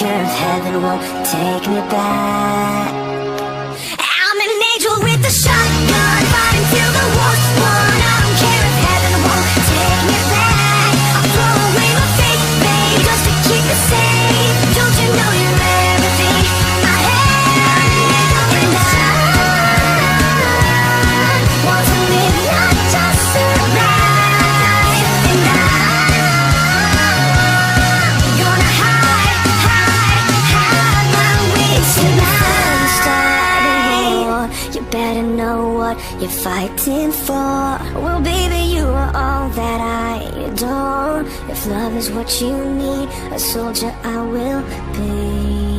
if heaven won't take me back. I'm an angel with a shotgun What you're fighting for. Well, baby, you are all that I adore. If love is what you need, a soldier I will be.